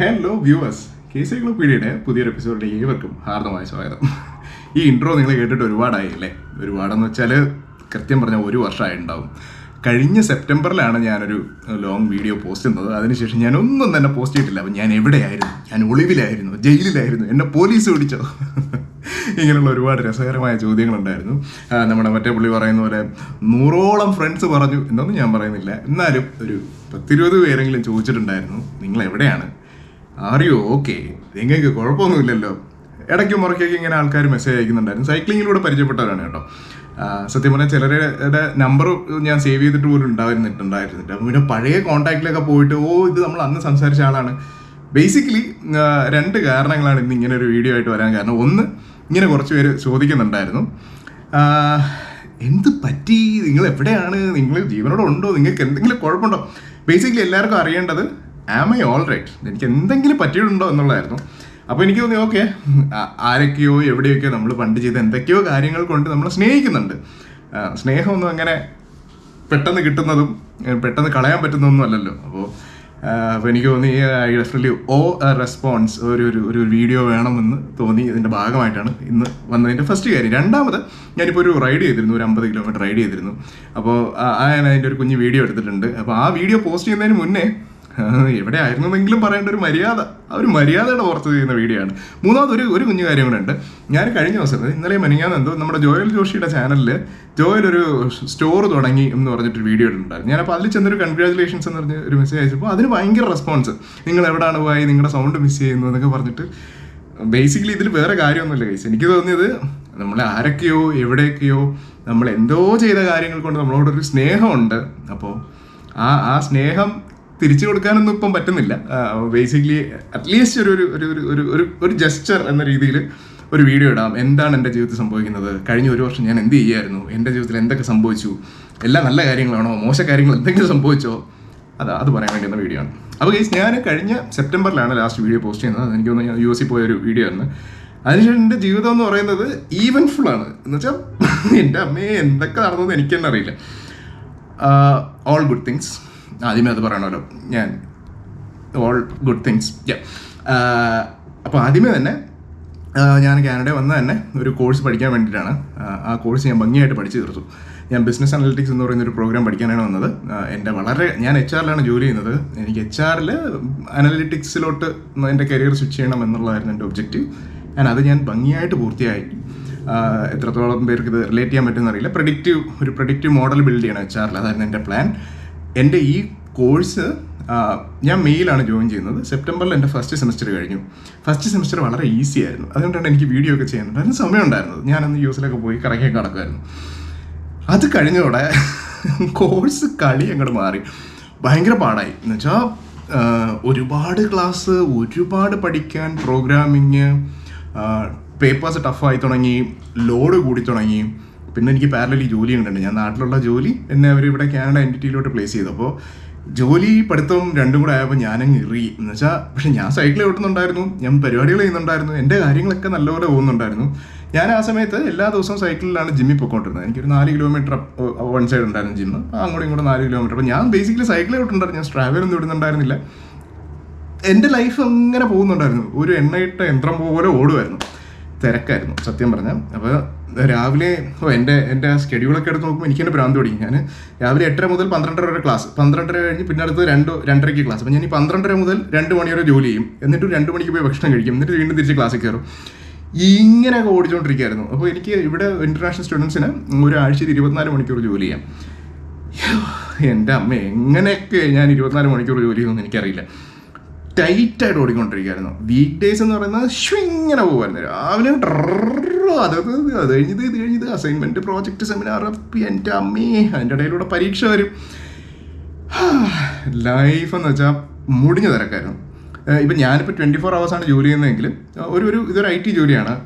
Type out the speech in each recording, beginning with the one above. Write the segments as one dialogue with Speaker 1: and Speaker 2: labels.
Speaker 1: Hello viewers K C പീഡിയുടെ പുതിയൊരു എപ്പിസോഡിലേക്ക് ഏവർക്കും ഹാർദമായ സ്വാഗതം. ഈ ഇൻട്രോ നിങ്ങൾ കേട്ടിട്ട് ഒരുപാടായി അല്ലേ? ഒരുപാടെന്ന് വെച്ചാൽ കൃത്യം പറഞ്ഞാൽ ഒരു വർഷമായി ഉണ്ടാവും കഴിഞ്ഞ സെപ്റ്റംബറിലാണ് ഞാനൊരു ലോങ് വീഡിയോ പോസ്റ്റ് ചെയ്യുന്നത് അതിനുശേഷം ഞാൻ ഒന്നും തന്നെ പോസ്റ്റ് ചെയ്തിട്ടില്ല. അപ്പം ഞാൻ എവിടെയായിരുന്നു? ഞാൻ ഒളിവിലായിരുന്നു ജയിലിലായിരുന്നു എന്നെ പോലീസ് പിടിച്ചോ? ഇങ്ങനെയുള്ള ഒരുപാട് രസകരമായ ചോദ്യങ്ങളുണ്ടായിരുന്നു. നമ്മുടെ മറ്റേ പുള്ളി പറയുന്ന പോലെ നൂറോളം ഫ്രണ്ട്സ് പറഞ്ഞു എന്നൊന്നും ഞാൻ പറയുന്നില്ല. എന്നാലും ഒരു പത്തിരുപത് പേരെങ്കിലും ചോദിച്ചിട്ടുണ്ടായിരുന്നു നിങ്ങൾ എവിടെയാണ് അറിയോ ഓക്കെ നിങ്ങൾക്ക് കുഴപ്പമൊന്നുമില്ലല്ലോ. ഇടയ്ക്ക് മുറയ്ക്കൊക്കെ ഇങ്ങനെ ആൾക്കാർ മെസ്സേജ് അയക്കുന്നുണ്ടായിരുന്നു. സൈക്ലിങ്ങിലൂടെ പരിചയപ്പെട്ടവരാണ് കേട്ടോ. സത്യം പറഞ്ഞാൽ ചിലരുടെ നമ്പർ ഞാൻ സേവ് ചെയ്തിട്ട് പോലും ഉണ്ടായിരുന്നിട്ടുണ്ടായിരുന്നില്ല. പിന്നെ പഴയ കോൺടാക്റ്റിലൊക്കെ പോയിട്ട് ഓ ഇത് നമ്മൾ അന്ന് സംസാരിച്ച ആളാണ്. ബേസിക്കലി രണ്ട് കാരണങ്ങളാണ് ഇന്ന് ഇങ്ങനെ ഒരു വീഡിയോ ആയിട്ട് വരാൻ കാരണം. ഒന്ന് ഇങ്ങനെ കുറച്ച് പേര് ചോദിക്കുന്നുണ്ടായിരുന്നു. എന്ത് പറ്റി? നിങ്ങൾ എവിടെയാണ്? നിങ്ങൾ ജീവനോടെ ഉണ്ടോ? നിങ്ങൾക്ക് എന്തെങ്കിലും കുഴപ്പമുണ്ടോ? ബേസിക്കലി എല്ലാവർക്കും അറിയേണ്ടത് ആം ഐ ഓൾ റൈറ്റ് എനിക്ക് എന്തെങ്കിലും പറ്റിയിട്ടുണ്ടോ എന്നുള്ളതായിരുന്നു. അപ്പോൾ എനിക്ക് തോന്നി ഓക്കെ ആരൊക്കെയോ എവിടെയൊക്കെയോ നമ്മൾ പണ്ട് ചെയ്ത എന്തൊക്കെയോ കാര്യങ്ങൾ കൊണ്ട് നമ്മൾ സ്നേഹിക്കുന്നുണ്ട്. സ്നേഹമൊന്നും അങ്ങനെ പെട്ടെന്ന് കിട്ടുന്നതും പെട്ടെന്ന് കളയാൻ പറ്റുന്നതൊന്നും അല്ലല്ലോ. അപ്പോൾ അപ്പോൾ എനിക്ക് തോന്നി ഐ ഡെഫിനറ്റ്ലി ഓ റെസ്പോൺസ് ഒരു ഒരു ഒരു വീഡിയോ വേണമെന്ന് തോന്നി ഇതിന്റെ ഭാഗമായിട്ടാണ് ഇന്ന് വന്നതിന്റെ ഫസ്റ്റ് കാര്യം. രണ്ടാമത് ഞാനിപ്പോൾ ഒരു റൈഡ് ചെയ്തിരുന്നു ഒരു അമ്പത് കിലോമീറ്റർ റൈഡ് ചെയ്തിരുന്നു. അപ്പോൾ ഞാൻ അതിന്റെ ഒരു കുഞ്ഞ് വീഡിയോ എടുത്തിട്ടുണ്ട്. അപ്പോൾ ആ വീഡിയോ പോസ്റ്റ് ചെയ്യുന്നതിന് മുന്നേ എവിടെ ആയിരുന്നെങ്കിലും പറയേണ്ട ഒരു മര്യാദ. ആ ഒരു മര്യാദയുടെ പുറത്ത് ചെയ്യുന്ന വീഡിയോ ആണ്. മൂന്നാമത് ഒരു ഒരു കുഞ്ഞു കാര്യം കൂടെ ഉണ്ട്. ഞാൻ കഴിഞ്ഞ ദിവസം ഇന്നലെ മെനിങ്ങാന്ന് എന്തോ നമ്മുടെ ജോയൽ ജോഷിയുടെ ചാനലിൽ ജോയൽ ഒരു സ്റ്റോർ തുടങ്ങി എന്ന് പറഞ്ഞിട്ട് വീഡിയോ ഇട്ടിട്ടുണ്ടായിരുന്നു. ഞാനപ്പോൾ അതിൽ ചെന്നൊരു കൺഗ്രാചുലേഷൻസ് എന്ന് പറഞ്ഞ ഒരു മെസ്സേജ് അയച്ചപ്പോൾ അതിന് ഭയങ്കര റെസ്പോൺസ് നിങ്ങൾ എവിടെയാണ് പോയി? നിങ്ങളുടെ സൗണ്ട് മിസ് ചെയ്യുന്നു എന്നൊക്കെ പറഞ്ഞിട്ട് ബേസിക്കലി ഇതിൽ വേറെ കാര്യമൊന്നുമില്ല കൈസ് എനിക്ക് തോന്നിയത് നമ്മൾ ആരൊക്കെയോ എവിടെയൊക്കെയോ നമ്മൾ എന്തോ ചെയ്ത കാര്യങ്ങൾ കൊണ്ട് നമ്മളോടൊരു സ്നേഹമുണ്ട്. അപ്പോൾ ആ ആ സ്നേഹം തിരിച്ചു കൊടുക്കാനൊന്നും ഇപ്പം പറ്റുന്നില്ല. ബേസിക്കലി അറ്റ്ലീസ്റ്റ് ഒരു ഒരു ഒരു ഒരു ഒരു ജസ്റ്റർ എന്ന രീതിയിൽ ഒരു വീഡിയോ ഇടാം. എന്താണ് എന്റെ ജീവിതത്തിൽ സംഭവിക്കുന്നത്? കഴിഞ്ഞ ഒരു വർഷം ഞാൻ എന്ത് ചെയ്യായിരുന്നു? എന്റെ ജീവിതത്തിൽ എന്തൊക്കെ സംഭവിച്ചു? എല്ലാ നല്ല കാര്യങ്ങളാണോ? മോശ കാര്യങ്ങൾ എന്തെങ്കിലും സംഭവിച്ചോ? അത് അത് പറയാൻ വേണ്ടിയുള്ള വീഡിയോ ആണ്. അപ്പോൾ ഗൈസ് ഞാൻ കഴിഞ്ഞ സെപ്റ്റംബറിലാണ് ലാസ്റ്റ് വീഡിയോ പോസ്റ്റ് ചെയ്യുന്നത്. എനിക്ക് തോന്നുന്നു ഞാൻ യു എസ് പോയ ഒരു വീഡിയോ ആണ് അതിനുശേഷം എന്റെ ജീവിതം എന്ന് പറയുന്നത് ഈവൻഫുൾ ആണ്. എന്ന് വെച്ചാൽ എന്റെ അമ്മയെ എന്തൊക്കെ നടന്നതെന്ന് എനിക്ക് തന്നെ അറിയില്ല. ഓൾ ഗുഡ് തിങ്സ് ആദ്യമേ അത് പറയണമല്ലോ. ഞാൻ ഓൾ ഗുഡ് തിങ്സ് അപ്പോൾ ആദ്യമേ തന്നെ ഞാൻ കാനഡ വന്ന തന്നെ ഒരു കോഴ്സ് പഠിക്കാൻ വേണ്ടിയിട്ടാണ്. ആ, ആ കോഴ്സ് ഞാൻ ഭംഗിയായിട്ട് പഠിച്ചു തീർത്തു. ഞാൻ ബിസിനസ് അനലിറ്റിക്സ് എന്ന് പറയുന്ന ഒരു പ്രോഗ്രാം പഠിക്കാനാണ് വന്നത്. എന്റെ വളരെ ഞാൻ എച്ച് ആറിലാണ് ജോലി ചെയ്യുന്നത്. എനിക്ക് എച്ച് ആറിൽ അനലിറ്റിക്സിലോട്ട് എന്റെ കരിയർ സ്വിച്ച് ചെയ്യണം എന്നുള്ളതായിരുന്നു എന്റെ ഒബ്ജക്റ്റീവ് ഞാൻ അത് ഞാൻ ഭംഗിയായിട്ട് പൂർത്തിയായി. എത്രത്തോളം പേർക്ക് ഇത് റിലേറ്റ് ചെയ്യാൻ പറ്റുമെന്ന് അറിയില്ല. പ്രഡിക്റ്റീവ് ഒരു പ്രഡിക്റ്റീവ് മോഡൽ ബിൽഡ് ചെയ്യണം എച്ച് ആറിൽ അതായിരുന്നു എന്റെ പ്ലാൻ എന്റെ ഈ കോഴ്സ് ഞാൻ മെയിലാണ് ജോയിൻ ചെയ്യുന്നത്. സെപ്റ്റംബറിൽ എന്റെ ഫസ്റ്റ് സെമിസ്റ്റർ കഴിഞ്ഞു. ഫസ്റ്റ് സെമിസ്റ്റർ വളരെ ഈസി ആയിരുന്നു. അതുകൊണ്ടാണ് എനിക്ക് വീഡിയോ ഒക്കെ ചെയ്യാനുണ്ട് അതിന് സമയം ഉണ്ടായിരുന്നത് ഞാനന്ന് യൂസിലൊക്കെ പോയി കറങ്ങി കിടക്കുമായിരുന്നു അത് കഴിഞ്ഞതോടെ കോഴ്സ് കളി അങ്ങോട്ട് മാറി. ഭയങ്കര പാടായി. എന്ന് വെച്ചാൽ ഒരുപാട് ക്ലാസ് ഒരുപാട് പഠിക്കാൻ പ്രോഗ്രാമിങ് പേപ്പേഴ്സ് ടഫായി തുടങ്ങി ലോഡ് കൂടി തുടങ്ങി. പിന്നെ എനിക്ക് പാരലലി ജോലി ഉണ്ടുണ്ട് ഞാൻ നാട്ടിലുള്ള ജോലി എന്നെ അവർ ഇവിടെ കാനഡ എന്റിറ്റിയിലോട്ട് പ്ലേസ് ചെയ്തു. അപ്പോൾ ജോലി പഠിത്തവും രണ്ടും കൂടെ ആയപ്പോൾ ഞാനങ്ങ് എറി എന്ന് വെച്ചാൽ പക്ഷെ ഞാൻ സൈക്കിൾ ഓട്ടുന്നുണ്ടായിരുന്നു. ഞാൻ പരിപാടികൾ ചെയ്യുന്നുണ്ടായിരുന്നു. എന്റെ കാര്യങ്ങളൊക്കെ നല്ലപോലെ പോകുന്നുണ്ടായിരുന്നു. ഞാൻ ആ സമയത്ത് എല്ലാ ദിവസവും സൈക്കിളിലാണ് ജിമ്മിൽ പോയിക്കൊണ്ടിരുന്നത് എനിക്കൊരു നാല് കിലോമീറ്റർ വൺ സൈഡ് ഉണ്ടായിരുന്നു ജിമ്മ് അങ്ങോട്ടും ഇങ്ങോട്ടും നാല് കിലോമീറ്റർ അപ്പോൾ ഞാൻ ബേസിക്കലി സൈക്കിൾ ഓട്ടുണ്ടായിരുന്നു ഞാൻ സ്ട്രാവലൊന്നും ഇടുന്നുണ്ടായിരുന്നില്ല. എന്റെ ലൈഫ് അങ്ങനെ പോകുന്നുണ്ടായിരുന്നു. ഒരു എണ്ണയിട്ട യന്ത്രം പോലെ ഓടുമായിരുന്നു. തിരക്കായിരുന്നു സത്യം പറഞ്ഞാൽ അപ്പോൾ രാവിലെ ഓ എന്റെ എന്റെ സ്കെഡ്യൂളൊക്കെ എടുത്ത് നോക്കുമ്പോൾ എനിക്ക് എന്റെ ഭ്രാന്ത് തുടങ്ങി ഞാൻ രാവിലെ എട്ടര മുതൽ പന്ത്രണ്ടര വരെ ക്ലാസ് പന്ത്രണ്ടര കഴിഞ്ഞ് പിന്നെ അടുത്ത് രണ്ട് രണ്ടരയ്ക്ക് ക്ലാസ് അപ്പോൾ ഞാൻ ഈ പന്ത്രണ്ടര മുതൽ രണ്ട് മണി വരെ ജോലി ചെയ്യും. എന്നിട്ട് രണ്ട് മണിക്ക് പോയി ഭക്ഷണം കഴിക്കും. എന്നിട്ട് വീണ്ടും തിരിച്ച് ക്ലാസ്സിൽ കയറും. ഇങ്ങനെ ഓടിച്ചുകൊണ്ടിരിക്കുകയായിരുന്നു അപ്പോൾ എനിക്ക് ഇവിടെ ഇന്റർനാഷണൽ സ്റ്റുഡൻസിന് ഒരാഴ്ചയിൽ ഇരുപത്തിനാല് മണിക്കൂർ ജോലി ചെയ്യാം. എന്റെ അമ്മ എങ്ങനെയൊക്കെ ഞാൻ ഇരുപത്തിനാല് മണിക്കൂർ ജോലി ചെയ്യുമെന്ന് എനിക്കറിയില്ല. ടൈറ്റായിട്ട് ഓടിക്കൊണ്ടിരിക്കുകയായിരുന്നു. വീക്ക് ഡേയ്സ് എന്ന് പറയുന്നത് ഇങ്ങനെ പോകുമായിരുന്നു. രാവിലെ അത് അത് കഴിഞ്ഞത് ഇത് കഴിഞ്ഞത് അസൈൻമെന്റ് പ്രോജക്റ്റ് സെമിനാർ എന്റെ അമ്മേ അതിന്റെ ഇടയിലൂടെ പരീക്ഷ വരും. ലൈഫ് എന്ന് വെച്ചാൽ മുടിഞ്ഞ തിരക്കായിരുന്നു. ഇപ്പം ഞാനിപ്പോൾ ട്വന്റി ഫോർ ആണ് ജോലി ചെയ്യുന്നതെങ്കിൽ ഒരു ഒരു ഇതൊരു ഐ ടി ജോലിയാണ്.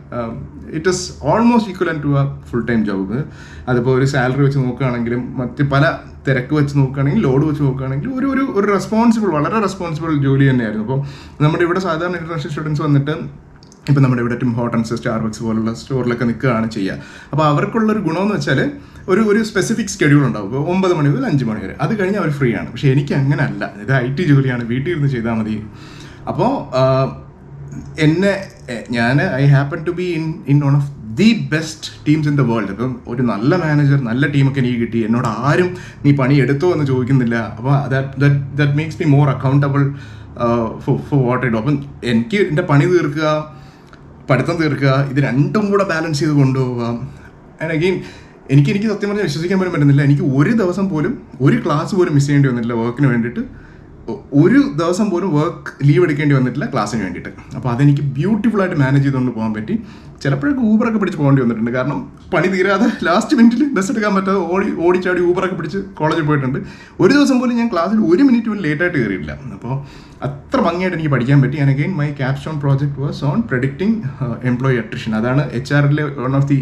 Speaker 1: It is almost equal to a full time job അതിപ്പോൾ ഒരു സാലറി വെച്ച് നോക്കുകയാണെങ്കിലും മറ്റ് പല തിരക്ക് വെച്ച് നോക്കുകയാണെങ്കിൽ ലോഡ് വെച്ച് നോക്കുകയാണെങ്കിൽ ഒരു ഒരു ഒരു റെസ്പോൺസിബിൾ വളരെ റെസ്പോൺസിബിൾ ജോലി തന്നെയായിരുന്നു. അപ്പോൾ നമ്മുടെ ഇവിടെ സാധാരണ ഇന്റർനാഷണൽ സ്റ്റുഡൻസ് വന്നിട്ട് ഇപ്പം നമ്മുടെ ഇവിടെ ടിം ഹോട്ടൻസ് സ്റ്റാർബക്സ് പോലുള്ള സ്റ്റോറിലൊക്കെ നിൽക്കുകയാണ് ചെയ്യുക. അപ്പോൾ അവർക്കുള്ള ഒരു ഗുണമെന്ന് വെച്ചാൽ ഒരു ഒരു സ്പെസിഫിക് സ്കെഡ്യൂൾ ഉണ്ടാവും. ഇപ്പോൾ ഒമ്പത് മണി മുതൽ അഞ്ച് മണി വരെ. അത് കഴിഞ്ഞ് അവർ ഫ്രീ ആണ്. പക്ഷേ എനിക്ക് അങ്ങനെ അല്ല ഇത് ഐ ടി ജോലിയാണ്. വീട്ടിൽ ഇരുന്ന് ചെയ്താൽ മതി. അപ്പോൾ എന്നെ ഞാൻ I happen to be in in one of the best teams in the world ഇപ്പം ഒരു നല്ല മാനേജർ നല്ല ടീമൊക്കെ എനിക്ക് കിട്ടി. എന്നോട് ആരും നീ പണി എടുത്തോ എന്ന് ചോദിക്കുന്നില്ല. അപ്പോൾ that makes me more accountable for for what ഇടും അപ്പം എനിക്ക് എന്റെ പണി തീർക്കുക പഠിത്തം തീർക്കുക ഇത് രണ്ടും കൂടെ ബാലൻസ് ചെയ്ത് കൊണ്ടുപോകുക ആൻഡ് അഗെയിൻ എനിക്ക് എനിക്ക് സത്യം പറഞ്ഞാൽ വിശ്വസിക്കാൻ പോലും പറ്റുന്നില്ല. എനിക്ക് ഒരു ദിവസം പോലും ഒരു ക്ലാസ് പോലും മിസ് ചെയ്യേണ്ടി വന്നില്ല വർക്കിന് വേണ്ടിയിട്ട്. ഒരു ദിവസം പോലും വർക്ക് ലീവ് എടുക്കേണ്ടി വന്നിട്ടില്ല ക്ലാസ്സിന് വേണ്ടിയിട്ട്. അപ്പോൾ അതെനിക്ക് ബ്യൂട്ടിഫുൾ ആയിട്ട് മാനേജ് ചെയ്തുകൊണ്ട് പോകാൻ പറ്റി. ചിലപ്പോഴൊക്കെ ഊബറൊക്കെ പിടിച്ച് പോകേണ്ടി വന്നിട്ടുണ്ട്. കാരണം പണി തീരാതെ ലാസ്റ്റ് മിനിറ്റിൽ ബസ് എടുക്കാൻ പറ്റാതെ ഓടി ഓടിച്ചാടി ഊബറൊക്കെ പിടിച്ച് കോളേജിൽ പോയിട്ടുണ്ട്. ഒരു ദിവസം പോലും ഞാൻ ക്ലാസ്സിൽ ഒരു മിനിറ്റ് പോലും ലേറ്റായിട്ട് കയറിയില്ല അപ്പോൾ അത്ര ഭംഗിയായിട്ട് എനിക്ക് പഠിക്കാൻ പറ്റി. ഞാൻ again my capstone project was on predicting employee attrition അതാണ് എച്ച് ആറിലെ വൺ ഓഫ് ദി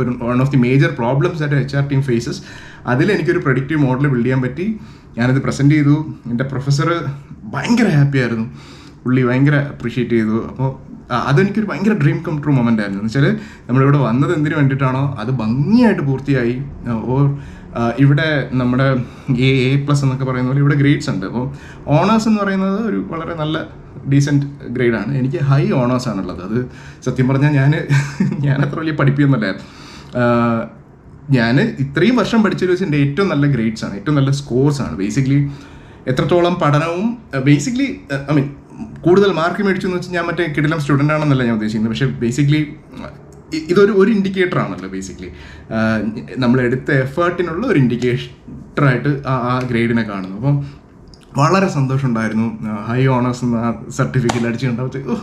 Speaker 1: ഒരു one of the major problems ആയിട്ട് എച്ച് ആർ ടീം ഫേസസ് അതിൽ എനിക്കൊരു പ്രഡിക്റ്റീവ് മോഡൽ ബിൽഡ് ചെയ്യാൻ പറ്റി. ഞാനത് പ്രസന്റ് ചെയ്തു. എന്റെ പ്രൊഫസർ ഭയങ്കര ഹാപ്പിയായിരുന്നു പുള്ളി ഭയങ്കര അപ്രീഷിയേറ്റ് ചെയ്തു. അപ്പോൾ അതെനിക്കൊരു ഭയങ്കര ഡ്രീം കം ട്രൂ മൊമെന്റ് ആയിരുന്നു. എന്ന് വെച്ചാൽ നമ്മളിവിടെ വന്നത് എന്തിനു വേണ്ടിയിട്ടാണോ? അത് ഭംഗിയായിട്ട് പൂർത്തിയായി. ഓർ ഇവിടെ നമ്മുടെ എ എ പ്ലസ് എന്നൊക്കെ പറയുന്ന പോലെ ഇവിടെ ഗ്രേഡ്സ് ഉണ്ട്. അപ്പോൾ ഓണേഴ്സ് എന്ന് പറയുന്നത് ഒരു വളരെ നല്ല ഡീസന്റ് ഗ്രേഡാണ് എനിക്ക് ഹൈ ഓണേഴ്സ് ആണുള്ളത്. അത് സത്യം പറഞ്ഞാൽ ഞാൻ ഞാൻ അത്ര വലിയ പഠിപ്പിയൊന്നുമല്ല. ഞാൻ ഇത്രയും വർഷം പഠിച്ചൊരു വെച്ചാൽ എന്റെ ഏറ്റവും നല്ല ഗ്രേഡ്സ് ആണ്. ഏറ്റവും നല്ല സ്കോർസ് ആണ്. ബേസിക്കലി എത്രത്തോളം പഠനവും ബേസിക്കലി ഐ മീൻ കൂടുതൽ മാർക്ക് മേടിച്ചു എന്ന് വെച്ചാൽ ഞാൻ മറ്റേ കിടിലം സ്റ്റുഡന്റ് ആണെന്നല്ല ഞാൻ ഉദ്ദേശിക്കുന്നത്. പക്ഷേ ബേസിക്കലി ഇതൊരു ഒരു ഇൻഡിക്കേറ്റർ ആണല്ലോ ബേസിക്കലി നമ്മൾ എടുത്ത എഫേർട്ടിനുള്ള ഒരു ഇൻഡിക്കേറ്ററായിട്ട് ആ ആ ഗ്രേഡിനെ കാണുന്നു. അപ്പം വളരെ സന്തോഷമുണ്ടായിരുന്നു. ഹൈ ഓണേഴ്സ് എന്ന സർട്ടിഫിക്കറ്റ് അടിച്ച് കണ്ടപ്പോൾ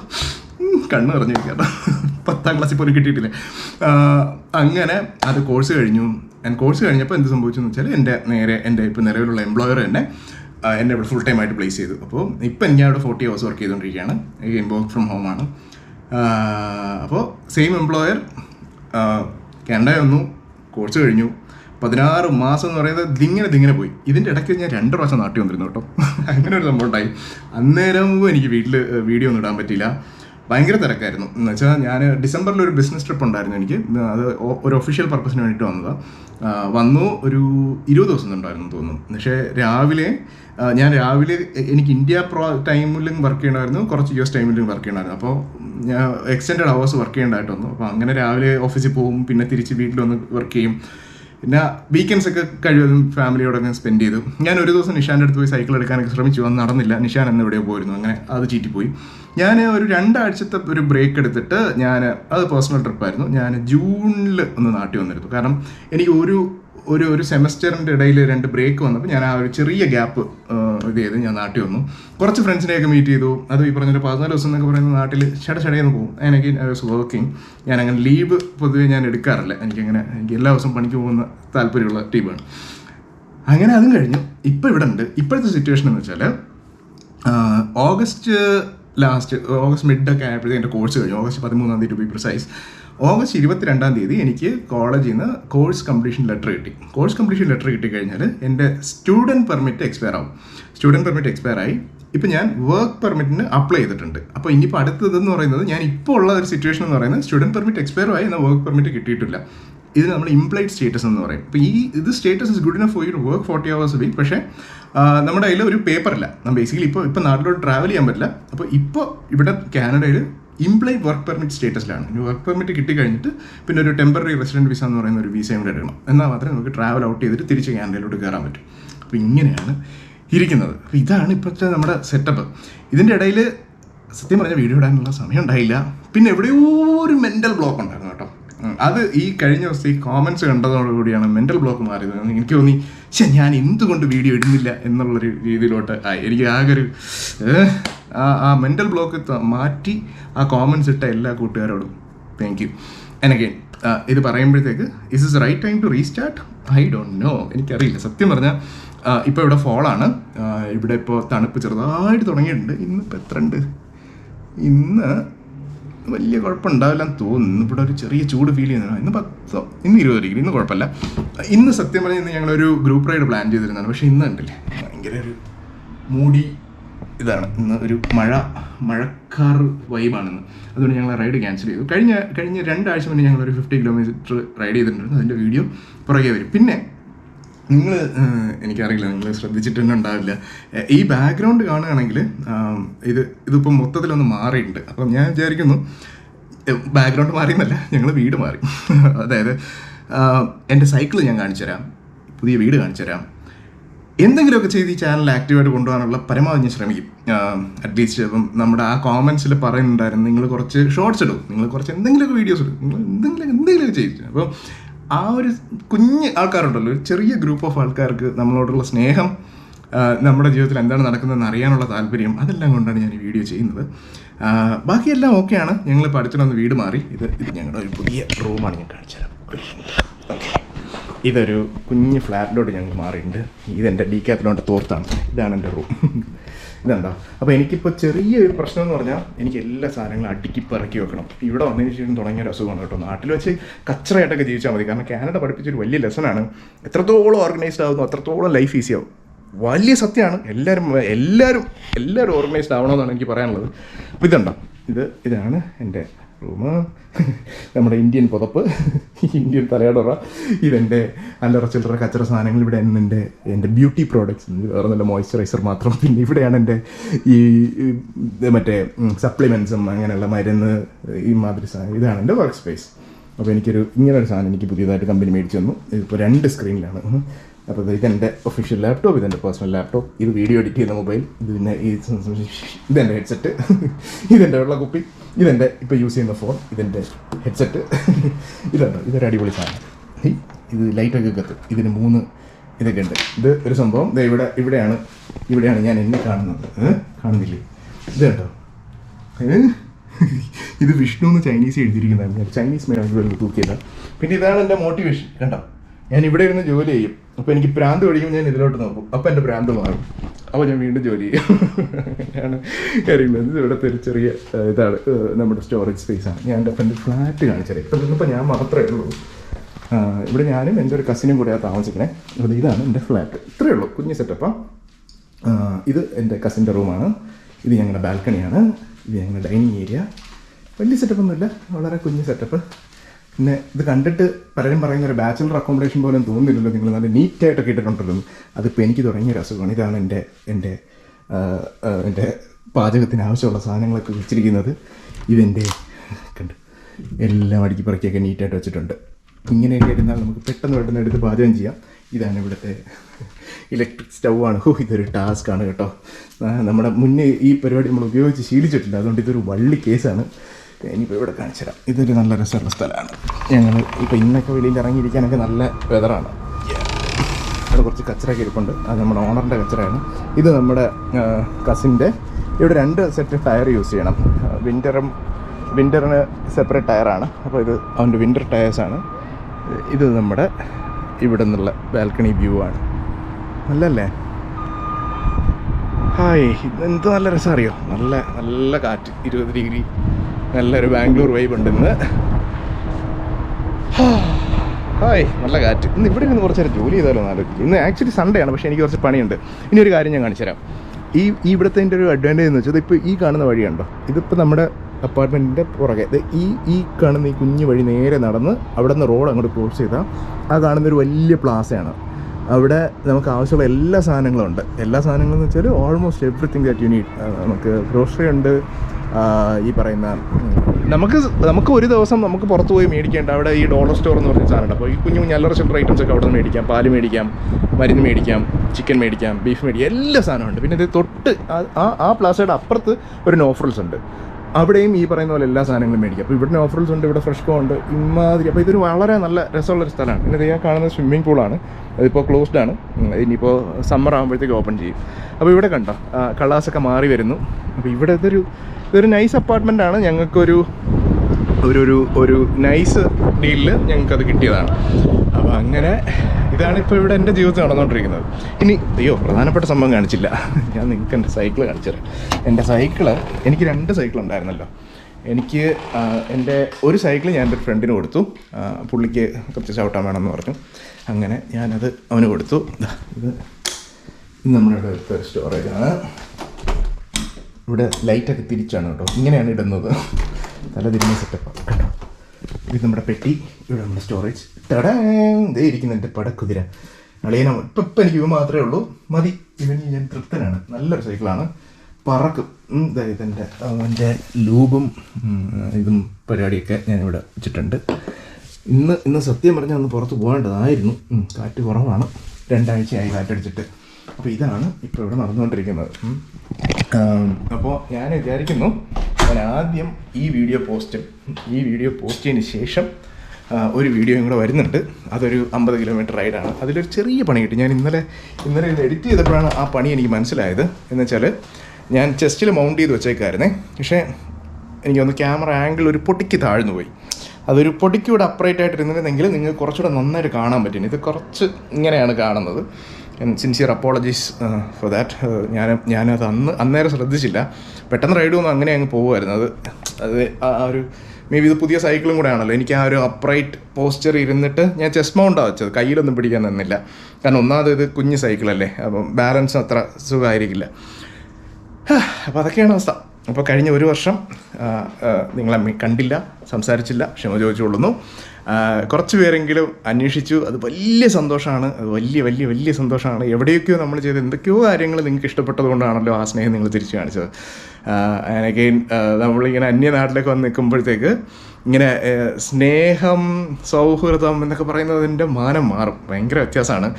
Speaker 1: കണ്ണ് പറഞ്ഞു കേട്ടോ. പത്താം ക്ലാസ്സിൽ പോലും കിട്ടിയിട്ടില്ല. അങ്ങനെ അത് കോഴ്സ് കഴിഞ്ഞു. ഞാൻ കോഴ്സ് കഴിഞ്ഞപ്പോൾ എന്ത് സംഭവിച്ചു എന്ന് വെച്ചാൽ എന്റെ നേരെ എന്റെ ഇപ്പോൾ നിലവിലുള്ള എംപ്ലോയർ തന്നെ എന്നെ ഇവിടെ ഫുൾ ടൈം ആയിട്ട് പ്ലേസ് ചെയ്തു. അപ്പോൾ ഇപ്പം ഞാൻ അവിടെ ഫോർട്ടി ഹവേഴ്സ് വർക്ക് ചെയ്തുകൊണ്ടിരിക്കുകയാണ്. വർക്ക് ഫ്രം ഹോം ആണ്. അപ്പോൾ സെയിം എംപ്ലോയർ കാനഡ വന്നു. കോഴ്സ് കഴിഞ്ഞു. പതിനാറ് മാസം എന്ന് പറയുന്നത് ദിങ്ങനെ ദിങ്ങനെ പോയി. ഇതിന്റെ ഇടയ്ക്ക് ഞാൻ രണ്ട് പ്രാവശ്യം നാട്ടിൽ വന്നിരുന്നു കേട്ടോ. അങ്ങനെ ഒരു സംഭവം ഉണ്ടായി. അന്നേരം എനിക്ക് വീട്ടിൽ വീഡിയോ ഒന്നും ഇടാൻ പറ്റിയില്ല. ഭയങ്കര തിരക്കായിരുന്നു. എന്ന് വെച്ചാൽ ഞാൻ ഡിസംബറിൽ ഒരു ബിസിനസ് ട്രിപ്പ് ഉണ്ടായിരുന്നു എനിക്ക്. അത് ഒരു ഒഫീഷ്യൽ പർപ്പസിന് വേണ്ടിയിട്ട് വന്നതാണ് വന്നു ഒരു ഇരുപത് ദിവസം ഉണ്ടായിരുന്നു തോന്നുന്നു. പക്ഷേ രാവിലെ ഞാൻ രാവിലെ എനിക്ക് ഇന്ത്യ പ്രോ ടൈമിലും വർക്ക് ചെയ്യണമായിരുന്നു. കുറച്ച് യു എസ് ടൈമിലും വർക്ക് ചെയ്യണമായിരുന്നു. അപ്പോൾ ഞാൻ എക്സ്റ്റെൻഡ് അവേഴ്സ് വർക്ക് ചെയ്യേണ്ടതായിട്ട് വന്നു. അപ്പോൾ അങ്ങനെ രാവിലെ ഓഫീസിൽ പോകും പിന്നെ തിരിച്ച് വീട്ടിൽ വന്ന് വർക്ക് ചെയ്യും. പിന്നെ വീക്കെൻഡ്സ് ഒക്കെ കഴിവതും ഫാമിലിയോടെ ഞാൻ സ്പെൻഡ് ചെയ്തു. ഞാൻ ഒരു ദിവസം നിഷാന്റെ അടുത്ത് പോയി സൈക്കിൾ എടുക്കാനൊക്കെ ശ്രമിച്ചു. അത് നടന്നില്ല. നിഷാൻ എന്ന് എവിടെയോ പോയിരുന്നു. അങ്ങനെ അത് ചീറ്റിപ്പോയി. ഞാൻ ഒരു രണ്ടാഴ്ചത്തെ ഒരു ബ്രേക്ക് എടുത്തിട്ട് ഞാൻ അത് പേഴ്സണൽ ട്രിപ്പായിരുന്നു ഞാൻ ജൂണിൽ ഒന്ന് നാട്ടിൽ വന്നിരുന്നു. കാരണം എനിക്ക് ഒരു ഒരു ഒരു സെമസ്റ്ററിന്റെ ഇടയിൽ രണ്ട് ബ്രേക്ക് വന്നപ്പോൾ ഞാൻ ആ ഒരു ചെറിയ ഗ്യാപ്പ് ഇത് ചെയ്ത് ഞാൻ നാട്ടിൽ വന്നു. കുറച്ച് ഫ്രണ്ട്സിനെയൊക്കെ മീറ്റ് ചെയ്തു. അത് ഈ പറഞ്ഞൊരു പതിനാല് ദിവസം എന്നൊക്കെ പറയുന്ന നാട്ടിൽ ചട ചടയെന്ന് പോകും. എനിക്ക് വർക്കിംഗ് ഞാൻ അങ്ങനെ ലീവ് പൊതുവേ ഞാൻ എടുക്കാറില്ല. എനിക്കങ്ങനെ എനിക്ക് എല്ലാ ദിവസവും പണിക്ക് പോകുന്ന താല്പര്യമുള്ള ടീമാണ് അങ്ങനെ അതും കഴിഞ്ഞു ഇപ്പോൾ ഇവിടെ ഉണ്ട്. ഇപ്പോഴത്തെ സിറ്റുവേഷൻ എന്ന് വെച്ചാൽ ഓഗസ്റ്റ് ലാസ്റ്റ് ഓഗസ്റ്റ് മിഡ് ഒക്കെ ആയപ്പോഴത്തേക്ക് എന്റെ കോഴ്സ് കഴിഞ്ഞു. ഓഗസ്റ്റ് പതിമൂന്നാം തീയതി ടു ബി പ്രിസൈസ് ഓഗസ്റ്റ് ഇരുപത്തിരണ്ടാം തീയതി എനിക്ക് കോളേജിൽ നിന്ന് കോഴ്സ് കംപ്ലീഷൻ ലെറ്റർ കിട്ടി. കോഴ്സ് കംപ്ലീഷൻ ലെറ്റർ കിട്ടിക്കഴിഞ്ഞാൽ എന്റെ സ്റ്റുഡന്റ് പെർമിറ്റ് എക്സ്പയർ ആവും. സ്റ്റുഡന്റ് പെർമിറ്റ് എക്സ്പയർ ആയി. ഇപ്പം ഞാൻ വർക്ക് പെർമിറ്റിന് അപ്ലൈ ചെയ്തിട്ടുണ്ട്. അപ്പോൾ ഇനിയിപ്പോൾ അടുത്തതെന്ന് പറയുന്നത് ഞാൻ ഇപ്പോൾ ഉള്ള ഒരു സിറ്റുവേഷൻ എന്ന് പറയുന്നത് സ്റ്റുഡന്റ് പെർമിറ്റ് എക്സ്പയർ ആയി എന്നാൽ വർക്ക് പെർമിറ്റ് കിട്ടിയിട്ടില്ല. ഇത് നമ്മൾ ഇംപ്ലൈഡ് സ്റ്റേറ്റസ് എന്ന് പറയും. അപ്പോൾ ഈ ഇത് status is good enough for you work forty hours week പക്ഷേ നമ്മുടെ കയ്യിൽ ഒരു പേപ്പറില്ല ബേസിക്കലി ഇപ്പോൾ ഇപ്പോൾ നാട്ടിലോട്ട് ട്രാവൽ ചെയ്യാൻ പറ്റില്ല. അപ്പോൾ ഇപ്പോൾ ഇവിടെ കാനഡയിൽ ഇംപ്ലൈഡ് വർക്ക് പെർമിറ്റ് സ്റ്റേറ്റസിലാണ് ഇനി വർക്ക് പെർമിറ്റ് കിട്ടിക്കഴിഞ്ഞിട്ട് പിന്നെ ഒരു ടെമ്പററി റെസിഡന്റ് വിസ എന്ന് പറയുന്ന ഒരു വിസയും കൂടെ എടുക്കണം. എന്നാൽ മാത്രമേ നമുക്ക് ട്രാവൽ ഔട്ട് ചെയ്തിട്ട് തിരിച്ച് കാനഡയിലോട്ട് കയറാൻ പറ്റും. അപ്പോൾ ഇങ്ങനെയാണ് ഇരിക്കുന്നത്. അപ്പോൾ ഇതാണ് ഇപ്പോഴത്തെ നമ്മുടെ സെറ്റപ്പ് ഇതിന്റെ ഇടയിൽ സത്യം പറഞ്ഞാൽ വീഡിയോ ഇടാനുള്ള സമയം ഉണ്ടായില്ല. പിന്നെ എവിടെയോ ഒരു മെന്റൽ ബ്ലോക്ക് ഉണ്ടായിരുന്നു കേട്ടോ. അത് ഈ കഴിഞ്ഞ ദിവസം ഈ കോമൻസ് കണ്ടതോടുകൂടിയാണ് മെന്റൽ ബ്ലോക്ക് മാറിയത്. എനിക്ക് തോന്നി ശരി ഞാൻ എന്തുകൊണ്ട് വീഡിയോ ഇടുന്നില്ല? എന്നുള്ളൊരു രീതിയിലോട്ട് ആയി. എനിക്ക് ആകെ ഒരു ആ ആ മെന്റൽ ബ്ലോക്ക് മാറ്റി ആ കോമൻസ് ഇട്ട എല്ലാ കൂട്ടുകാരോടും താങ്ക് യു എനിക്ക് ഇത് പറയുമ്പോഴത്തേക്ക് is is right time to restart I don't know എനിക്കറിയില്ല. സത്യം പറഞ്ഞാൽ ഇപ്പോൾ ഇവിടെ ഫോളാണ് ഇവിടെ ഇപ്പോൾ തണുപ്പ് ചെറുതായിട്ട് തുടങ്ങിയിട്ടുണ്ട്. ഇന്നിപ്പോൾ എത്ര ഉണ്ട്? ഇന്ന് വലിയ കുഴപ്പമുണ്ടാവില്ലെന്ന് തോന്നുന്നു. ഇന്ന് ഇവിടെ ഒരു ചെറിയ ചൂട് ഫീൽ ചെയ്യുന്നതാണ് ഇന്ന് പത്തോ ഇന്ന് ഇരുപത് ഡിഗ്രി ഇന്ന് കുഴപ്പമില്ല. ഇന്ന് സത്യം പറഞ്ഞാൽ ഇന്ന് ഞങ്ങളൊരു ഗ്രൂപ്പ് റൈഡ് പ്ലാൻ ചെയ്തിരുന്നതാണ്. പക്ഷേ ഇന്ന് ഉണ്ടല്ലേ ഭയങ്കര ഒരു മൂടി ഇതാണ്. ഇന്ന് ഒരു മഴ മഴക്കാർ വൈബാണെന്ന് അതുകൊണ്ട് ഞങ്ങൾ റൈഡ് ക്യാൻസൽ ചെയ്തു. കഴിഞ്ഞ കഴിഞ്ഞ രണ്ടാഴ്ച മുന്നേ ഞങ്ങൾ ഒരു ഫിഫ്റ്റി കിലോമീറ്റർ റൈഡ് ചെയ്തിട്ടുണ്ടായിരുന്നു. അതിന്റെ വീഡിയോ പുറകെ വരും. പിന്നെ നിങ്ങൾ എനിക്കറിയില്ല നിങ്ങൾ ശ്രദ്ധിച്ചിട്ട് തന്നെ ഉണ്ടാവില്ല ഈ ബാക്ക്ഗ്രൗണ്ട് കാണുകയാണെങ്കിൽ ഇത് ഇതിപ്പോൾ മൊത്തത്തിലൊന്ന് മാറിയിട്ടുണ്ട്. അപ്പം ഞാൻ വിചാരിക്കുന്നു ബാക്ക്ഗ്രൗണ്ട് മാറിയെന്നല്ല ഞങ്ങൾ വീട് മാറി. അതായത് എന്റെ സൈക്കിൾ ഞാൻ കാണിച്ചു തരാം പുതിയ വീട് കാണിച്ചു തരാം എന്തെങ്കിലുമൊക്കെ ചെയ്ത് ഈ ചാനൽ ആക്റ്റീവായിട്ട് കൊണ്ടുപോകാനുള്ള പരമാവധി ഞാൻ ശ്രമിക്കും. അറ്റ്ലീസ്റ്റ് ഇപ്പം നമ്മുടെ ആ കോമൻസിൽ പറയുന്നുണ്ടായിരുന്നു നിങ്ങൾ കുറച്ച് ഷോർട്സ് ഇടും നിങ്ങൾ കുറച്ച് എന്തെങ്കിലുമൊക്കെ വീഡിയോസ് ഇടും നിങ്ങൾ എന്തെങ്കിലും എന്തെങ്കിലുമൊക്കെ ചെയ്തു അപ്പം ആ ഒരു കുഞ്ഞ് ആൾക്കാരുണ്ടല്ലോ ഒരു ചെറിയ ഗ്രൂപ്പ് ഓഫ് ആൾക്കാർക്ക് നമ്മളോടുള്ള സ്നേഹം നമ്മുടെ ജീവിതത്തിൽ എന്താണ് നടക്കുന്നതെന്ന് അറിയാനുള്ള താല്പര്യം അതെല്ലാം കൊണ്ടാണ് ഞാൻ ഈ വീഡിയോ ചെയ്യുന്നത്. ബാക്കിയെല്ലാം ഓക്കെയാണ് ഞങ്ങൾ പഠിച്ചിട്ടൊന്ന് വീട് മാറി. ഇത് ഇത് ഞങ്ങളുടെ ഒരു പുതിയ റൂമാണ് ഞാൻ കാണിച്ചു തരാം ഓക്കെ ഇതൊരു കുഞ്ഞ് ഫ്ലാറ്റിലോട്ട് ഞങ്ങൾ മാറിയിട്ടുണ്ട്. ഇതെന്റെ ഡി ക്യാപ്പിലോട്ട് തോർത്താണ്. ഇതാണ് എന്റെ റൂം. ഇതെന്താ? അപ്പോൾ എനിക്കിപ്പോൾ ചെറിയൊരു പ്രശ്നം എന്ന് പറഞ്ഞാൽ എനിക്ക് എല്ലാ സാധനങ്ങളും അടുക്കി പിറക്കി വെക്കണം. ഇവിടെ വന്നതിന് ശേഷം തുടങ്ങിയ ഒരു അസുഖമാണ് കേട്ടോ. നാട്ടിൽ വെച്ച് കച്ചറയായിട്ടൊക്കെ ജീവിച്ചാൽ മതി. കാരണം കാനഡ പഠിപ്പിച്ചൊരു വലിയ ലെസനാണ് എത്രത്തോളം ഓർഗനൈസ്ഡ് ആകുന്നു അത്രത്തോളം ലൈഫ് ഈസി ആവും. വലിയ സത്യമാണ് എല്ലാവരും എല്ലാവരും എല്ലാവരും ഓർഗനൈസ്ഡ് ആവണമെന്നാണ് എനിക്ക് പറയാനുള്ളത്. അപ്പോൾ ഇതുണ്ടോ ഇത് ഇതാണ് എന്റെ റൂം. നമ്മുടെ ഇന്ത്യൻ പുതപ്പ്. ഇന്ത്യൻ തലയടറ ഇതെന്റെ അല്ലറ ചില്ലറ കച്ചറ സാധനങ്ങൾ ഇവിടെ എന്റെ എന്റെ ബ്യൂട്ടി പ്രോഡക്ട്സ് വേറെ നല്ല മോയ്സ്ചറൈസർ മാത്രം. പിന്നെ ഇവിടെയാണ് എന്റെ ഈ മറ്റേ സപ്ലിമെൻസും അങ്ങനെയുള്ള മരുന്ന് ഈ മാതിരി സാധനം. ഇതാണ് എന്റെ വർക്ക് സ്പേസ് അപ്പോൾ എനിക്കൊരു ഒരു സാധനം എനിക്ക് പുതിയതായിട്ട് കമ്പനി മേടിച്ചു തന്നു. ഇതിപ്പോൾ രണ്ട് സ്ക്രീനിലാണ് അപ്പോൾ ഇത് ഇതെന്റെ ഒഫീഷ്യൽ ലാപ്ടോപ്പ് ഇതെന്റെ പേഴ്സണൽ ലാപ്ടോപ്പ് ഇത് വീഡിയോ എഡിറ്റ് ചെയ്യുന്ന മൊബൈൽ ഇത് പിന്നെ ഈ ഇതെന്റെ ഹെഡ്സെറ്റ് ഇതെന്റെ വെള്ളക്കുപ്പി ഇതെന്റെ ഇപ്പോൾ യൂസ് ചെയ്യുന്ന ഫോൺ ഇതെന്റെ ഹെഡ്സെറ്റ് ഇതാണ് ഇതൊരു അടിപൊളി സാധനം. ഇത് ലൈറ്റൊക്കെ കത്തും. ഇതിന് മൂന്ന് ഇതൊക്കെ ഉണ്ട്. ഇത് ഒരു സംഭവം. ഇത് ഇവിടെ ഇവിടെയാണ് ഇവിടെയാണ് ഞാൻ എന്നെ കാണുന്നത്? കാണുന്നില്ലേ? ഇത് കേട്ടോ ഇത് വിഷ്ണു എന്ന് ചൈനീസ് എഴുതിയിരിക്കുന്നതാണ്. ചൈനീസ് മേഖല തൂക്കിയതാണ് പിന്നെ ഇതാണ് എന്റെ മോട്ടിവേഷൻ കണ്ടോ? ഞാൻ ഇവിടെ ഇരുന്ന് ജോലി ചെയ്യും. അപ്പോൾ എനിക്ക് പ്രാന്ത് പഠിക്കുമ്പോൾ ഞാൻ ഇതിലോട്ട് നോക്കും. അപ്പോൾ എന്റെ പ്രാന്ത് മാറും. അപ്പോൾ ഞാൻ വീണ്ടും ജോലി ചെയ്യും. അങ്ങനെയാണ് കാര്യങ്ങൾ ഇവിടുത്തെ ഒരു ചെറിയ ഇതാണ് നമ്മുടെ സ്റ്റോറേജ് സ്പേസ് ആണ്. ഞാൻ എന്റെ എന്റെ ഫ്ലാറ്റ് കാണിച്ചത് ഇപ്പം നിന്നിപ്പോൾ ഞാൻ മാത്രമേ ഉള്ളൂ. ഇവിടെ ഞാനും എന്റെ ഒരു കസിനും കൂടെയാണ് താമസിക്കണേ. അപ്പോൾ ഇതാണ് എന്റെ ഫ്ലാറ്റ് ഇത്രയേ ഉള്ളൂ. കുഞ്ഞ് സെറ്റപ്പാണ് ഇത് എന്റെ കസിന്റെ റൂമാണ് ഇത് ഞങ്ങളുടെ ബാൽക്കണിയാണ് ഇത് ഞങ്ങളുടെ ഡൈനിങ് ഏരിയ വലിയ സെറ്റപ്പ് ഒന്നുമില്ല. വളരെ കുഞ്ഞ് സെറ്റപ്പ് പിന്നെ ഇത് കണ്ടിട്ട് പലരും പറയുന്ന ഒരു ബാച്ചിലർ അക്കോമഡേഷൻ പോലും തോന്നുന്നില്ലല്ലോ നിങ്ങൾ. നല്ല നീറ്റായിട്ടൊക്കെ ഇട്ടിട്ടുണ്ടല്ലോ. അതിപ്പോൾ എനിക്ക് തുടങ്ങിയ ഒരു അസുഖമാണ്. ഇതാണ് എന്റെ എന്റെ എന്റെ പാചകത്തിന് ആവശ്യമുള്ള സാധനങ്ങളൊക്കെ വെച്ചിരിക്കുന്നത്. ഇതെന്റെ കണ്ട്? എല്ലാം അടുക്കി പറക്കിയൊക്കെ നീറ്റായിട്ട് വെച്ചിട്ടുണ്ട്. ഇങ്ങനെയൊക്കെ ഇരുന്നാൽ നമുക്ക് പെട്ടെന്ന് പെട്ടെന്ന് എടുത്ത് പാചകം ചെയ്യാം. ഇതാണ് ഇവിടുത്തെ ഇലക്ട്രിക് സ്റ്റൗ ആണ്. ഹോ ഇതൊരു ടാസ്ക് ആണ് കേട്ടോ. നമ്മുടെ മുന്നേ ഈ പരിപാടി നമ്മൾ ഉപയോഗിച്ച് ശീലിച്ചിട്ടില്ല. അതുകൊണ്ട് ഇതൊരു വള്ളി കേസാണ് ഇനിയിപ്പോൾ ഇവിടെ കാണിച്ചു തരാം. ഇതൊരു നല്ല രസമുള്ള സ്ഥലമാണ്. ഞങ്ങൾ ഇപ്പോൾ ഇന്നൊക്കെ വെളിയിൽ ഇറങ്ങിയിരിക്കാനൊക്കെ നല്ല വെതറാണ് ഇവിടെ കുറച്ച് കച്ചറയൊക്കെ ഇരിപ്പുണ്ട്. അത് നമ്മുടെ ഓണറിന്റെ കച്ചറയാണ്. ഇത് നമ്മുടെ കസിന്റെ ഇവിടെ രണ്ട് സെറ്റ് ടയർ യൂസ് ചെയ്യണം. വിന്ററും വിന്ററിന് സെപ്പറേറ്റ് ടയറാണ് അപ്പോൾ ഇത് അവന്റെ വിന്റർ ടയേഴ്സാണ് ഇത് നമ്മുടെ ഇവിടെ നിന്നുള്ള ബാൽക്കണി വ്യൂ ആണ്. നല്ലല്ലേ ഹായ് എന്ത് നല്ല രസം അറിയോ? നല്ല നല്ല കാറ്റ്. ഇരുപത് ഡിഗ്രി. നല്ലൊരു ബാംഗ്ലൂർ വൈബ് ഉണ്ട് ഇന്ന് ഹായ് നല്ല കാറ്റ്. ഇന്ന് ഇവിടെ നിന്ന് കുറച്ച് നേരം ജോലി ചെയ്താലോ എന്നാലും. ഇന്ന് ആക്ച്വലി സൺഡേ ആണ് പക്ഷേ എനിക്ക് കുറച്ച് പണിയുണ്ട്. ഇനി ഒരു കാര്യം ഞാൻ കാണിച്ചുതരാം. ഈ ഇവിടുത്തെ എന്റെ ഒരു അഡ്വാന്റേജ് എന്ന് വെച്ചാൽ ഇപ്പോൾ ഈ കാണുന്ന വഴിയുണ്ടോ ഇതിപ്പോൾ നമ്മുടെ അപ്പാർട്ട്മെന്റിന്റെ പുറകെ. ഈ ഈ കാണുന്ന ഈ കുഞ്ഞു വഴി നേരെ നടന്ന് അവിടെ നിന്ന് റോഡ് അങ്ങോട്ട് ക്രോസ് ചെയ്താൽ ആ കാണുന്ന ഒരു വലിയ പ്ലാസയാണ് അവിടെ നമുക്ക് ആവശ്യമുള്ള എല്ലാ സാധനങ്ങളും ഉണ്ട്. എല്ലാ സാധനങ്ങളും എന്ന് വെച്ചാൽ almost everything that you need നമുക്ക് ഗ്രോസറി ഉണ്ട് ഈ പറയുന്ന നമുക്ക് നമുക്ക് ഒരു ദിവസം നമുക്ക് പുറത്ത് പോയി മേടിക്കേണ്ട അവിടെ ഈ ഡോളർ സ്റ്റോർ എന്ന് പറഞ്ഞ സാധനമുണ്ട്. അപ്പോൾ ഈ കുഞ്ഞു കുഞ്ഞു അല്ലറ ചില്ലറ ഐറ്റംസ് ഒക്കെ അവിടെ നിന്ന് മേടിക്കാം പാൽ മേടിക്കാം മരുന്ന് മേടിക്കാം ചിക്കൻ മേടിക്കാം ബീഫ് മേടിക്കാം എല്ലാ സാധനമുണ്ട്. പിന്നെ ഇത് തൊട്ട് ആ- ആ പ്ലാസയുടെ അപ്പുറത്ത് ഒരു നോഫറൽസ് ഉണ്ട്. അവിടെയും ഈ പറയുന്ന പോലെ എല്ലാ സാധനങ്ങളും മേടിക്കാം. അപ്പോൾ ഇവിടെ ഓഫറൽസ് ഉണ്ട് ഇവിടെ ഫ്രഷ് കോ ഉണ്ട് ഇമാതിരി അപ്പോൾ ഇതൊരു വളരെ നല്ല രസമുള്ളൊരു സ്ഥലമാണ്. പിന്നെ ഇതാ കാണുന്ന സ്വിമ്മിംഗ് പൂളാണ് അതിപ്പോൾ ക്ലോസ്ഡ് ആണ്. ഇനിയിപ്പോൾ സമ്മർ ആകുമ്പോഴത്തേക്ക് ഓപ്പൺ ചെയ്യും. അപ്പോൾ ഇവിടെ കണ്ടോ കളേഴ്സൊക്കെ മാറി വരുന്നു. അപ്പോൾ ഇവിടെ ഇതൊരു ഇതൊരു നൈസ് അപ്പാർട്ട്മെന്റ് ആണ്. ഞങ്ങൾക്കൊരു ഒരു ഒരു ഒരു നൈസ് ഡീലിൽ ഞങ്ങൾക്കത് കിട്ടിയതാണ്. അപ്പോൾ അങ്ങനെ ഇതാണ് ഇപ്പോൾ ഇവിടെ എന്റെ ജീവിതത്തിൽ നടന്നുകൊണ്ടിരിക്കുന്നത്. ഇനി അയ്യോ പ്രധാനപ്പെട്ട സംഭവം കാണിച്ചില്ല. ഞാൻ നിങ്ങൾക്ക് എന്റെ സൈക്കിൾ കാണിച്ചുതരാം എന്റെ സൈക്കിൾ എനിക്ക് രണ്ട് സൈക്കിൾ ഉണ്ടായിരുന്നല്ലോ. എനിക്ക് എന്റെ ഒരു സൈക്കിൾ ഞാൻ എന്റെ ഫ്രണ്ടിന് കൊടുത്തു പുള്ളിക്ക് കുറച്ച് ചവിട്ടാൻ വേണമെന്ന് പറഞ്ഞു. അങ്ങനെ ഞാനത് അവന് കൊടുത്തു. ഇത് നമ്മുടെ അടുത്ത സ്റ്റോറേജാണ് ഇവിടെ ലൈറ്റൊക്കെ തിരിച്ചാണ് കേട്ടോ. ഇങ്ങനെയാണ് ഇടുന്നത്. തല തിരിഞ്ഞ സെറ്റപ്പ് കേട്ടോ ഇത് നമ്മുടെ പെട്ടി ഇവിടെ നമ്മുടെ സ്റ്റോറേജ് തടേ ഇതേ ഇരിക്കുന്ന എന്റെ പടക്കുതിര. അളിയന ഇപ്പം ഇപ്പം എനിക്ക് ഇവ മാത്രമേ ഉള്ളൂ. മതി. ഇവൻ ഞാൻ തൃപ്തനാണ്. നല്ലൊരു സൈക്കിളാണ് പറക്കും. ഇതായത് എന്റെ അവന്റെ ലൂബും ഇതും പരിപാടിയൊക്കെ ഞാനിവിടെ വെച്ചിട്ടുണ്ട്. ഇന്ന് ഇന്ന് സത്യം പറഞ്ഞാൽ ഒന്ന് പുറത്ത് പോകേണ്ടതായിരുന്നു. കാറ്റ് കുറവാണ്. രണ്ടാഴ്ചയായി കാറ്റടിച്ചിട്ട്. അപ്പോൾ ഇതാണ് ഇപ്പോൾ ഇവിടെ നടന്നുകൊണ്ടിരിക്കുന്നത്. അപ്പോൾ ഞാൻ വിചാരിക്കുന്നു ഞാൻ ആദ്യം ഈ വീഡിയോ പോസ്റ്റ് ഈ വീഡിയോ പോസ്റ്റ് ചെയ്തതിന് ശേഷം ഒരു വീഡിയോയും കൂടെ വരുന്നുണ്ട്. അതൊരു അമ്പത് കിലോമീറ്റർ റൈഡാണ് അതിലൊരു ചെറിയ പണി കിട്ടി. ഞാൻ ഇന്നലെ ഇന്നലെ ഇത് എഡിറ്റ് ചെയ്തപ്പോഴാണ് ആ പണി എനിക്ക് മനസ്സിലായത്. എന്ന് വെച്ചാൽ ഞാൻ ചെസ്റ്റിൽ മൗണ്ട് ചെയ്ത് വെച്ചേക്കായിരുന്നേ. പക്ഷേ എനിക്ക് എനിക്കൊന്ന് ക്യാമറ ആംഗിൾ ഒരു പൊട്ടിക്ക് താഴ്ന്നു പോയി. അതൊരു പൊടിക്കൂടെ അപ്രൈറ്റ് ആയിട്ട് ഇരുന്നിരുന്നെങ്കിൽ നിങ്ങൾക്ക് കുറച്ചുകൂടെ നന്നായിട്ട് കാണാൻ പറ്റുന്നു ഇത് കുറച്ച് ഇങ്ങനെയാണ് കാണുന്നത്. സിൻസിയർ അപ്പോളജീസ് ഫോർ ദാറ്റ് ഞാൻ ഞാനത് അന്ന് അന്നേരം ശ്രദ്ധിച്ചില്ല. പെട്ടെന്ന് റൈഡ് വന്നു അങ്ങനെ അങ്ങ് പോകുമായിരുന്നു അത് അത് ആ ഒരു മേ ബി ഇത് പുതിയ സൈക്കിളും കൂടെ ആണല്ലോ എനിക്ക് ആ ഒരു അപ്രൈറ്റ് പോസ്ചർ ഇരുന്നിട്ട് ഞാൻ ചെസ്റ്റ് മൗണ്ടാണ് വെച്ചത്. കയ്യിലൊന്നും പിടിക്കാൻ നിന്നില്ല. കാരണം ഒന്നാമത് ഇത് കുഞ്ഞ് സൈക്കിളല്ലേ അപ്പം ബാലൻസ് അത്ര സുഖമായിരിക്കില്ല. അപ്പോൾ അതൊക്കെയാണ് അവസ്ഥ. അപ്പോൾ കഴിഞ്ഞ ഒരു വർഷം നിങ്ങളെ കണ്ടില്ല സംസാരിച്ചില്ല ക്ഷമ ചോദിച്ചുകൊള്ളുന്നു. കുറച്ച് പേരെങ്കിലും അന്വേഷിച്ചു. അത് വലിയ സന്തോഷമാണ്. അത് വലിയ വലിയ വലിയ സന്തോഷമാണ്. എവിടെയൊക്കെയോ നമ്മൾ ചെയ്ത് എന്തൊക്കെയോ കാര്യങ്ങൾ നിങ്ങൾക്ക് ഇഷ്ടപ്പെട്ടത് കൊണ്ടാണല്ലോ ആ സ്നേഹം നിങ്ങൾ തിരിച്ചു കാണിച്ചത്. അഗെയിൻ നമ്മളിങ്ങനെ അന്യനാട്ടിലേക്ക് വന്ന് നിൽക്കുമ്പോഴത്തേക്ക് ഇങ്ങനെ സ്നേഹം സൗഹൃദം എന്നൊക്കെ പറയുന്നതിന്റെ മാനം മാറും. ഭയങ്കര വ്യത്യാസമാണ്.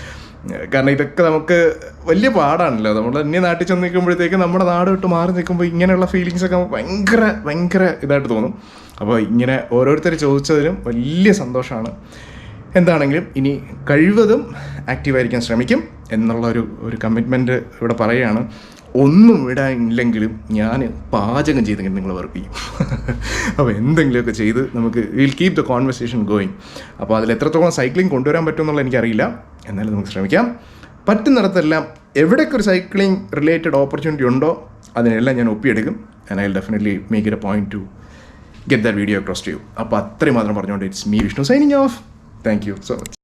Speaker 1: കാരണം ഇതൊക്കെ നമുക്ക് വലിയ പാടാണല്ലോ. നമ്മൾ അന്യ നാട്ടിൽ ചെന്ന് നിൽക്കുമ്പോഴത്തേക്ക് നമ്മുടെ നാട് വിട്ട് മാറി നിൽക്കുമ്പോൾ ഇങ്ങനെയുള്ള ഫീലിങ്സൊക്കെ ഭയങ്കര ഭയങ്കര ഇതായിട്ട് തോന്നും. അപ്പോൾ ഇങ്ങനെ ഓരോരുത്തർ ചോദിച്ചതിലും വലിയ സന്തോഷമാണ്. എന്താണെങ്കിലും ഇനി കഴിവതും ആക്റ്റീവായിരിക്കാൻ ശ്രമിക്കും എന്നുള്ള ഒരു ഒരു കമ്മിറ്റ്മെന്റ് ഇവിടെ പറയുകയാണ്. ഒന്നും ഇടാനില്ലെങ്കിലും ഞാൻ പാചകം ചെയ്തെങ്കിൽ നിങ്ങൾ ചെയ്യും അപ്പോൾ എന്തെങ്കിലുമൊക്കെ ചെയ്ത് നമുക്ക് will keep the conversation going അപ്പോൾ അതിൽ എത്രത്തോളം സൈക്ലിംഗ് കൊണ്ടുവരാൻ പറ്റുമെന്നുള്ള എനിക്കറിയില്ല. എന്നാലും നമുക്ക് ശ്രമിക്കാം. പറ്റുന്നിടത്തെല്ലാം എവിടെയൊക്കെ ഒരു സൈക്ലിംഗ് റിലേറ്റഡ് ഓപ്പർച്യൂണിറ്റി ഉണ്ടോ അതിനെല്ലാം ഞാൻ ഒപ്പിയെടുക്കും. And I definitely make it a point to get that video across to you അപ്പോൾ അത്രയും മാത്രം പറഞ്ഞുകൊണ്ട് it's me Vishnu signing off thank you so much